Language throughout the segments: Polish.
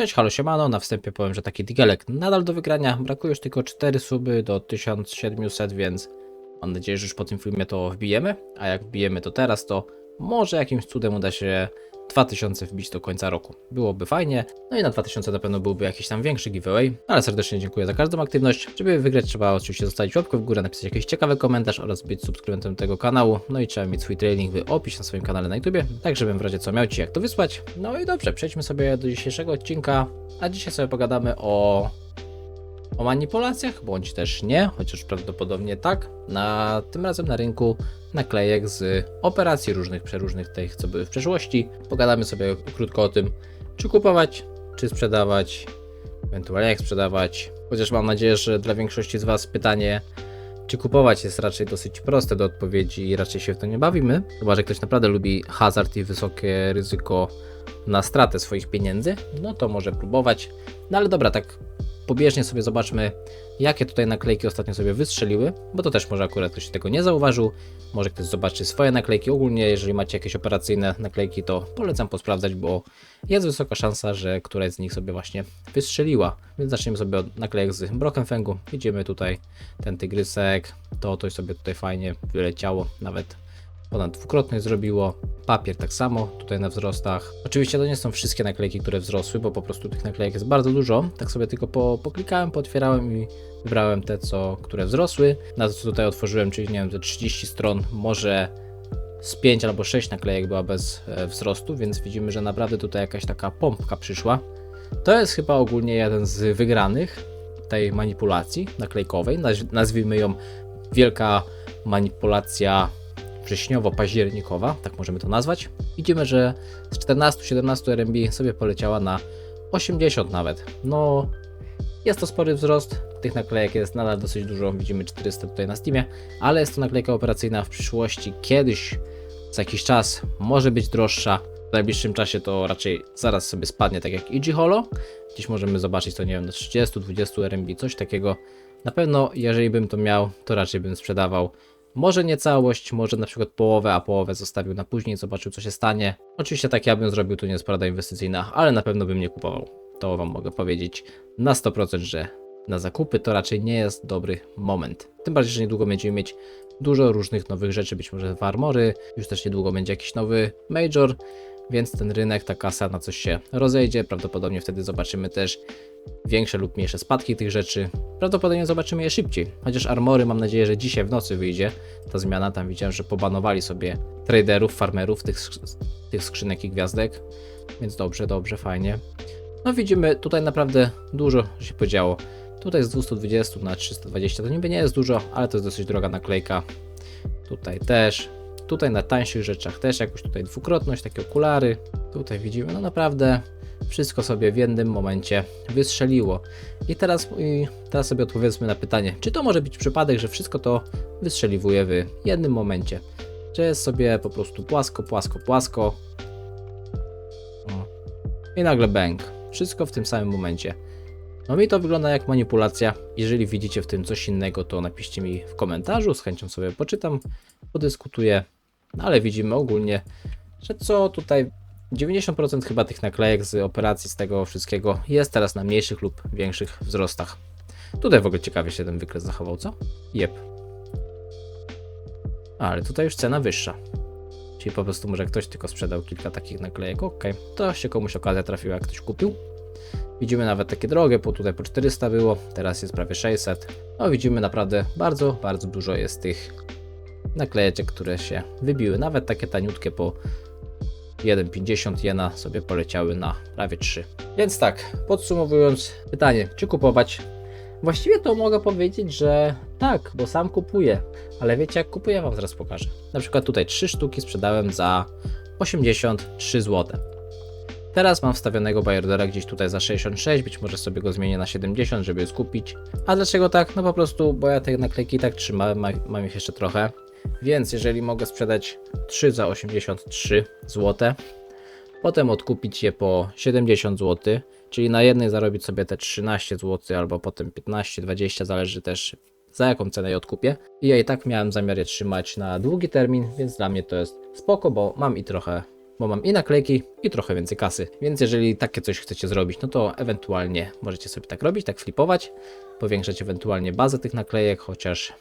Cześć, halo siemano, na wstępie powiem, że taki digelek nadal do wygrania, brakuje już tylko 4 suby do 1700, więc mam nadzieję, że już po tym filmie to wbijemy, a jak wbijemy to teraz, to może jakimś cudem uda się 2000 wbić do końca roku. Byłoby fajnie, no i na 2000 na pewno byłby jakiś tam większy giveaway, ale serdecznie dziękuję za każdą aktywność. Żeby wygrać trzeba oczywiście zostawić łapkę w górę, napisać jakiś ciekawy komentarz oraz być subskrybentem tego kanału, no i trzeba mieć swój trailing w opisie na swoim kanale na YouTubie, tak żebym w razie co miał Ci jak to wysłać. No i dobrze, przejdźmy sobie do dzisiejszego odcinka, a dzisiaj sobie pogadamy o o manipulacjach, bądź też nie, chociaż prawdopodobnie tak, na tym razem na rynku naklejek z operacji różnych, przeróżnych tych, co były w przeszłości. Pogadamy sobie krótko o tym, czy kupować, czy sprzedawać, ewentualnie jak sprzedawać. Chociaż mam nadzieję, że dla większości z Was pytanie, czy kupować jest raczej dosyć proste do odpowiedzi i raczej się w to nie bawimy. Chyba, że ktoś naprawdę lubi hazard i wysokie ryzyko na stratę swoich pieniędzy, no to może próbować. No ale dobra, tak pobieżnie sobie zobaczmy, jakie tutaj naklejki ostatnio sobie wystrzeliły, bo to też może akurat ktoś tego nie zauważył, może ktoś zobaczy swoje naklejki. Ogólnie, jeżeli macie jakieś operacyjne naklejki, to polecam posprawdzać, bo jest wysoka szansa, że któraś z nich sobie właśnie wystrzeliła. Więc zaczniemy sobie od naklejek z Brockenfangu. Widzimy tutaj ten tygrysek, to coś sobie tutaj fajnie wyleciało, nawet ponad dwukrotnie zrobiło. Papier tak samo, tutaj na wzrostach. Oczywiście to nie są wszystkie naklejki, które wzrosły, bo po prostu tych naklejek jest bardzo dużo. Tak sobie tylko po, poklikałem, pootwierałem i wybrałem te, co, które wzrosły. Na to, co tutaj otworzyłem, czyli nie wiem, te 30 stron, może z 5 albo 6 naklejek była bez e, wzrostu, więc widzimy, że naprawdę tutaj jakaś taka pompka przyszła. To jest chyba ogólnie jeden z wygranych tej manipulacji naklejkowej. Naz- Nazwijmy ją wielka manipulacja wrześniowo-październikowa, tak możemy to nazwać. Widzimy, że z 14-17 RMB sobie poleciała na 80 nawet. No, jest to spory wzrost. Tych naklejek jest nadal dosyć dużo. Widzimy 400 tutaj na Steamie, ale jest to naklejka operacyjna w przyszłości. Kiedyś, za jakiś czas, może być droższa. W najbliższym czasie to raczej zaraz sobie spadnie, tak jak EG Holo. Dziś możemy zobaczyć to, nie wiem, na 30-20 RMB, coś takiego. Na pewno, jeżeli bym to miał, to raczej bym sprzedawał może nie całość, może na przykład połowę, a połowę zostawił na później, zobaczył co się stanie. Oczywiście tak ja bym zrobił, tu nie jest porada inwestycyjna, ale na pewno bym nie kupował. To wam mogę powiedzieć na 100%, że na zakupy to raczej nie jest dobry moment. Tym bardziej, że niedługo będziemy mieć dużo różnych nowych rzeczy, być może w armory, już też niedługo będzie jakiś nowy major, więc ten rynek, ta kasa na coś się rozejdzie. Prawdopodobnie wtedy zobaczymy też większe lub mniejsze spadki tych rzeczy. Prawdopodobnie zobaczymy je szybciej. Chociaż armory mam nadzieję, że dzisiaj w nocy wyjdzie ta zmiana. Tam widziałem, że pobanowali sobie traderów, farmerów tych, tych skrzynek i gwiazdek. Więc dobrze, dobrze, fajnie. No widzimy tutaj naprawdę dużo się podziało. Tutaj z 220 na 320 to niby nie jest dużo, ale to jest dosyć droga naklejka. Tutaj też. Tutaj na tańszych rzeczach też jakoś tutaj dwukrotność, takie okulary. Tutaj widzimy, no naprawdę wszystko sobie w jednym momencie wystrzeliło. I teraz, i teraz sobie odpowiedzmy na pytanie, czy to może być przypadek, że wszystko to wystrzeliwuje w jednym momencie? Że jest sobie po prostu płasko, płasko, płasko. I nagle bang. Wszystko w tym samym momencie. No mi to wygląda jak manipulacja. Jeżeli widzicie w tym coś innego, to napiszcie mi w komentarzu, z chęcią sobie poczytam, podyskutuję. No ale widzimy ogólnie, że co tutaj 90% chyba tych naklejek z operacji, z tego wszystkiego jest teraz na mniejszych lub większych wzrostach. Tutaj w ogóle ciekawie się ten wykres zachował, co? Jep. Ale tutaj już cena wyższa. Czyli po prostu może ktoś tylko sprzedał kilka takich naklejek. Ok, to się komuś okazja trafiła, jak ktoś kupił. Widzimy nawet takie drogie, bo tutaj po 400 było, teraz jest prawie 600. No widzimy naprawdę bardzo, bardzo dużo jest tych naklejeczek, które się wybiły. Nawet takie taniutkie po 1,50 jena sobie poleciały na prawie 3. Więc tak, podsumowując, pytanie, czy kupować? Właściwie to mogę powiedzieć, że tak, bo sam kupuję, ale wiecie jak kupuję, wam zaraz pokażę. Na przykład tutaj 3 sztuki sprzedałem za 83 zł. Teraz mam wstawionego Bayordera gdzieś tutaj za 66, być może sobie go zmienię na 70, żeby je skupić. A dlaczego tak? No po prostu, bo ja te naklejki tak trzymałem, ma- mam ich jeszcze trochę. Więc jeżeli mogę sprzedać 3 za 83 zł, potem odkupić je po 70 zł, czyli na jednej zarobić sobie te 13 zł albo potem 15, 20, zależy też za jaką cenę je odkupię. I ja i tak miałem zamiar je trzymać na długi termin, więc dla mnie to jest spoko, bo mam i trochę bo mam i naklejki, i trochę więcej kasy. Więc jeżeli takie coś chcecie zrobić, no to ewentualnie możecie sobie tak robić, tak flipować, powiększać ewentualnie bazę tych naklejek, chociaż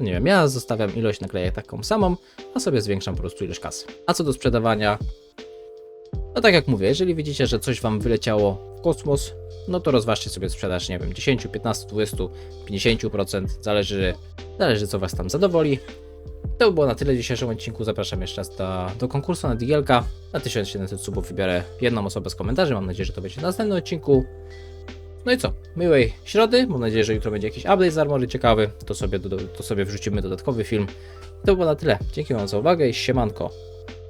nie wiem, ja zostawiam ilość naklejek taką samą, a sobie zwiększam po prostu ilość kasy. A co do sprzedawania, no tak jak mówię, jeżeli widzicie, że coś wam wyleciało w kosmos, no to rozważcie sobie sprzedaż, nie wiem, 10, 15, 20, 50%, zależy, zależy co was tam zadowoli. To by było na tyle w dzisiejszym odcinku. Zapraszam jeszcze raz do, do konkursu na Digielka. Na 1700 subów wybiorę jedną osobę z komentarzy. Mam nadzieję, że to będzie w następnym odcinku. No i co? Miłej środy. Mam nadzieję, że jutro będzie jakiś update z Armory ciekawy. To sobie, to sobie wrzucimy dodatkowy film. To by było na tyle. Dzięki Wam za uwagę i siemanko.